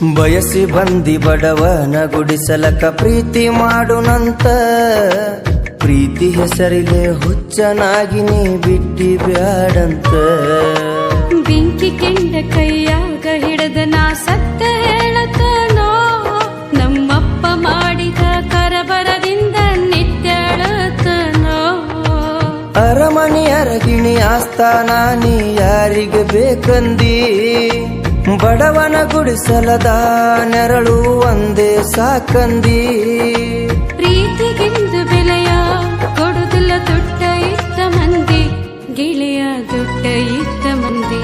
ಬಯಸಿ ಬಂದಿ ಬಡವನ ಗುಡಿಸಲಕ ಪ್ರೀತಿ ಮಾಡುನಂತ ಪ್ರೀತಿ ಹೆಸರಿಗೆ ಹುಚ್ಚನಾಗಿ ನೀ ಬಿಟ್ಟಿ ಬ್ಯಾಡಂತ. ಬೆಂಕಿ ಕೆಂಡ ಕೈಯಾಗ ಹಿಡದ ನಾ ಸತ್ತ ಹೇಳತನೋ ನಮ್ಮಪ್ಪ ಮಾಡಿದ ಕರಬರದಿಂದ ನಿತ್ಯಳತನೋ ಅರಮನೆಯ ಅರಗಿಣಿ ಆಸ್ಥಾನ ನೀ ಯಾರಿಗೆ ಬೇಕಂದಿ? ಬಡವನ ಗುಡಿಸಲದ ನೆರಳು ಒಂದೇ ಸಾಕಂದಿ. ಪ್ರೀತಿಗೆಂದು ಬೆಲೆಯ ಕೊಡುದಿಲ್ಲ ದೊಡ್ಡ ಇತ್ತ ಮಂದಿ ಗೆಳೆಯ ದೊಡ್ಡ ಇತ್ತ ಮಂದಿ.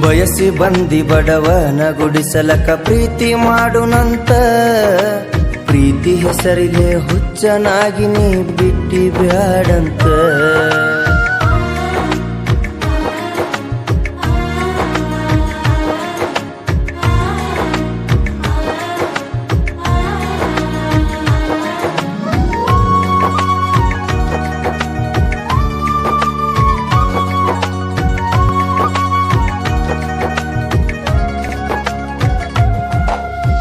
ಬಯಸಿ ಬಂದಿ ಬಡವನ ಗುಡಿಸಲಕ ಪ್ರೀತಿ ಮಾಡುನಂತ ಪ್ರೀತಿ ಹೆಸರಿಗೆ ಹುಚ್ಚನಾಗಿ ನೀ ಬಿಟ್ಟಿ ಬ್ಯಾಡಂತ.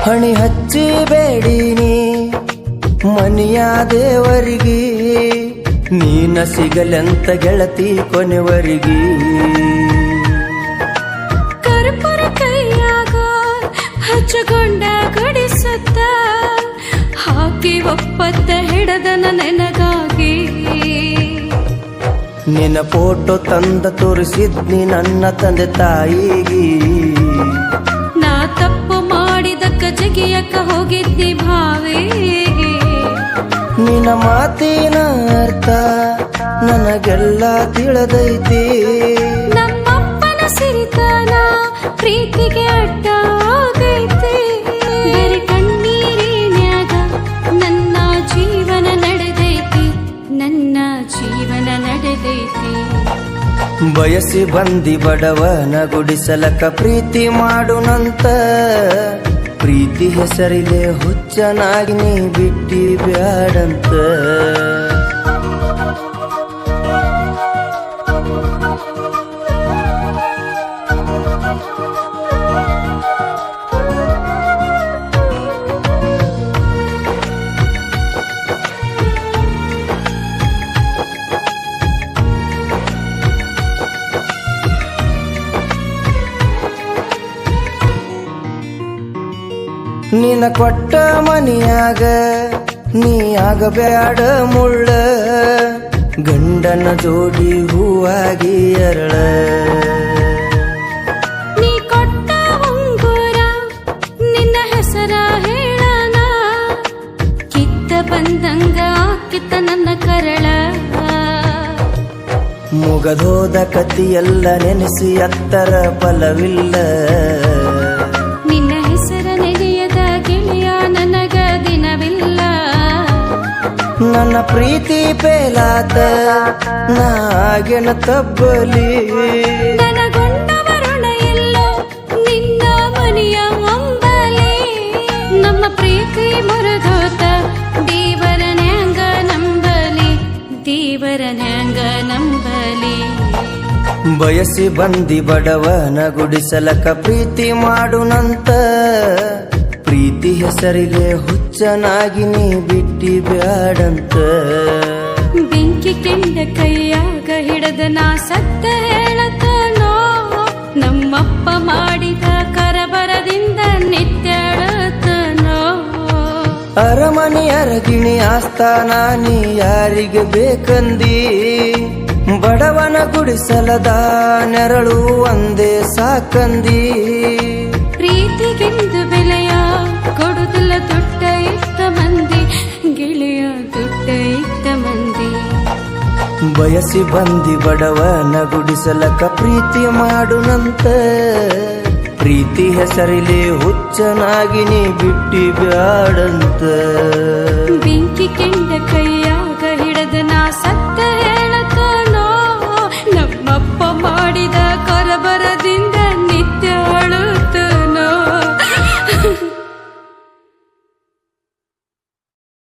ಹಣಿ ಹಚ್ಚಿ ಬೇಡಿನಿ ಮನಿಯ ದೇವರಿಗೆ. ನೀನ ಸಿಗಲೆಂತ ಗೆಳತಿ ಕೊನೆವರಿಗೆ. ಕರ್ಪರ ಕೈಯಾಗ ಹಚ್ಚಗೊಂಡ ಗಡಿಸುತ್ತ ಹಾಕಿ ಒಪ್ಪತ್ತ ಹಿಡದನ ನೆನಗಾಗಿ. ನಿನ್ನ ಫೋಟೋ ತಂದ ತೋರಿಸಿದ್ನಿ ನನ್ನ ತಂದೆ ತಾಯಿಗೆ. ಜಗಿಯಕ್ಕ ಹೋಗಿದ್ದಿ ಭಾವಿಗೆ. ನಿನ್ನ ಮಾತಿನ ಅರ್ಥ ನನಗೆಲ್ಲ ತಿಳಿದೈತಿ. ನಮ್ಮಪ್ಪನ ಸಿರಿತನ ಪ್ರೀತಿಗೆ ಅಡ್ಡ ಆಗೈತಿ. ಬರೀ ಕಣ್ಣೀರಿನ್ಯಾಗ ನನ್ನ ಜೀವನ ನಡೆದೈತಿ ನನ್ನ ಜೀವನ ನಡೆದೈತಿ. ಬಯಸಿ ಬಂದಿ ಬಡವನ ಗುಡಿಸಲಕ ಪ್ರೀತಿ ಮಾಡುನಂತ ಪ್ರೀತಿ ಹೆಸರಿದೆ ಹುಚ್ಚನಾಗಿ ನೀ ಬಿಟ್ಟಿ ಬ್ಯಾಡಂತ. ನಿನ್ನ ಕೊಟ್ಟ ಮನಿಯಾಗ ನೀ ಆಗಬೇಡ ಮುಳ್ಳ. ಗಂಡನ ಜೋಡಿ ಹೂವಾಗಿ ಅರಳ. ನೀ ಕೊಟ್ಟ ಉಂಗುರ ನಿನ್ನ ಹೆಸರ ಹೇಳನ ಕಿತ್ತ ಬಂದಂಗ ಕಿತ್ತ ನನ್ನ ಕರಳ. ಮುಗದೋದ ಕತಿಯೆಲ್ಲ ನೆನೆಸಿ ಅತ್ತರ ಫಲವಿಲ್ಲ. ನನ್ನ ಪ್ರೀತಿ ಪೇಲಾತ ನಾಗಿನ ತಬ್ಬಲಿ. ನಿನ್ನ ಮನೆಯ ಅಂಬಲಿ. ನಮ್ಮ ಪ್ರೀತಿ ಮುರಿದೋತ ದೇವರ ನ್ಯಾಂಗ ನಂಬಲಿ ದೇವರ ನ್ಯಾಂಗ ನಂಬಲಿ. ಬಯಸಿ ಬಂದಿ ಬಡವನ ಗುಡಿಸಲಕ ಪ್ರೀತಿ ಮಾಡುನಂತ ಪ್ರೀತಿ ಹೆಸರಿಗೆ ಹುಚ್ಚನಾಗಿ ನೀ ಬಿಟ್ಟಿ ಬ್ಯಾಡಂತ. ಬೆಂಕಿ ಕೆಂಡ ಕೈಯಾಗ ಹಿಡದ ನಾ ಸತ್ತ ಹೇಳತನೋ ನಮ್ಮಪ್ಪ ಮಾಡಿದ ಕರಬರದಿಂದ ನಿತ್ಯಳತನೋ ಅರಮನೆ ಅರಗಿಣಿ ಆಸ್ಥಾನ ನೀ ಯಾರಿಗೆ ಬೇಕಂದಿ? ಬಡವನ ಗುಡಿಸಲದ ನೆರಳು ಒಂದೇ ಸಾಕಂದಿ. ಬಯಸಿ ಬಂದಿ ಬಡವನ ಗುಡಿಸಲಕ ಪ್ರೀತಿ ಮಾಡುನಂತ ಪ್ರೀತಿ ಹೆಸರಿಲಿ ಹುಚ್ಚನಾಗಿ ನೀ ಬಿಟ್ಟಿ ಬ್ಯಾಡಂತ. ಬೆಂಕಿ ಕೆಂಡ ಕೈಯಾಗ ಹಿಡದ ನಾ ಸತ್ತ ಹೇಳತಾನೋ. ನಮ್ಮಪ್ಪ ಮಾಡಿದ